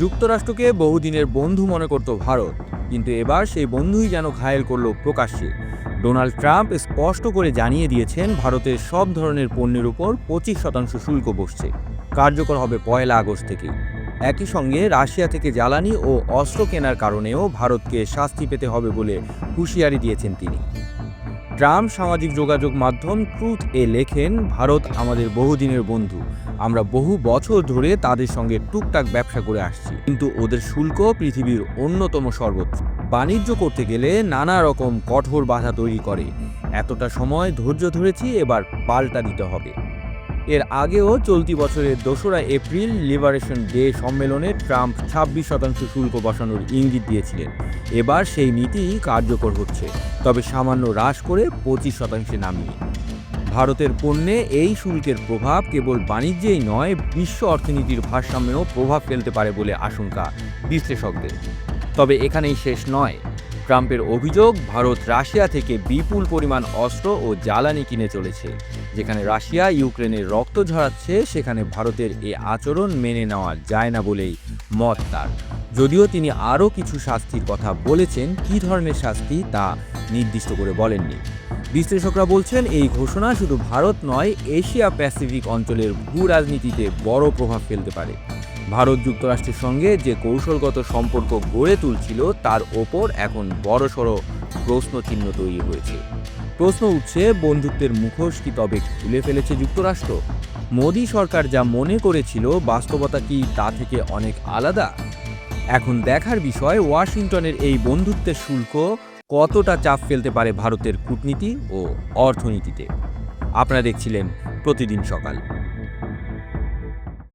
যুক্তরাষ্ট্রকে বহুদিনের বন্ধু মনে করত ভারত, কিন্তু এবার সেই বন্ধুই যেন ঘায়েল করল প্রকাশ্যে। ডোনাল্ড ট্রাম্প স্পষ্ট করে জানিয়ে দিয়েছেন, ভারতের সব ধরনের পণ্যের উপর পঁচিশ শতাংশ শুল্ক বসছে। কার্যকর হবে পয়লা আগস্ট থেকে। একই সঙ্গে রাশিয়া থেকে জ্বালানি ও অস্ত্র কেনার কারণেও ভারতকে শাস্তি পেতে হবে বলে হুঁশিয়ারি দিয়েছেন তিনি। ট্রাম্প সামাজিক যোগাযোগ মাধ্যম ট্রুথ এ লেখেন, ভারত আমাদের বহুদিনের বন্ধু। আমরা বহু বছর ধরে তাদের সঙ্গে টুকটাক ব্যবসা করে আসছি। কিন্তু ওদের শুল্ক পৃথিবীর অন্যতম সর্বোচ্চ। বাণিজ্য করতে গেলে নানা রকম কঠোর বাধা তৈরি করে। এতটা সময় ধৈর্য ধরেছি, এবার পাল্টা দিতে হবে। এর আগেও চলতি বছরের দোসরা এপ্রিল লিবারেশন ডে সম্মেলনে ট্রাম্প ছাব্বিশ শতাংশ শুল্ক বসানোর ইঙ্গিত দিয়েছিলেন। এবার সেই নীতি কার্যকর হচ্ছে, তবে সামান্য হ্রাস করে পঁচিশ শতাংশে নামিয়ে। ভারতের পণ্যে এই শুল্কের প্রভাব কেবল বাণিজ্যেই নয়, বিশ্ব অর্থনীতির ভারসাম্যেও প্রভাব ফেলতে পারে বলে আশঙ্কা বিশ্লেষকদের। তবে এখানেই শেষ নয়। ট্রাম্পের অভিযোগ, ভারত রাশিয়া থেকে বিপুল পরিমাণ অস্ত্র ও জ্বালানি কিনে চলেছে। যেখানে রাশিয়া ইউক্রেনের রক্ত ঝরাচ্ছে, সেখানে ভারতের এ আচরণ মেনে নেওয়া যায় না বলেই মত তার। যদিও তিনি আরও কিছু শাস্তির কথা বলেছেন, কী ধরনের শাস্তি তা নির্দিষ্ট করে বলেননি। বিশ্লেষকরা বলছেন, এই ঘোষণা শুধু ভারত নয়, এশিয়া প্যাসিফিক অঞ্চলের ভূ রাজনীতিতে বড় প্রভাব ফেলতে পারে। ভারত যুক্তরাষ্ট্রের সঙ্গে যে কৌশলগত সম্পর্ক গড়ে তুলছিল, তার ওপর এখন বড়সড় প্রশ্নচিহ্ন তৈরি হয়েছে। প্রশ্ন উঠছে, বন্ধুত্বের মুখোশ কি তবে খুলে ফেলেছে যুক্তরাষ্ট্র? মোদী সরকার যা মনে করেছিল, বাস্তবতা কি তা থেকে অনেক আলাদা? এখন দেখার বিষয়, ওয়াশিংটনের এই বন্ধুত্বের শুল্ক কতটা চাপ ফেলতে পারে ভারতের কূটনীতি ও অর্থনীতিতে? আপনারা দেখছিলেন প্রতিদিন সকাল।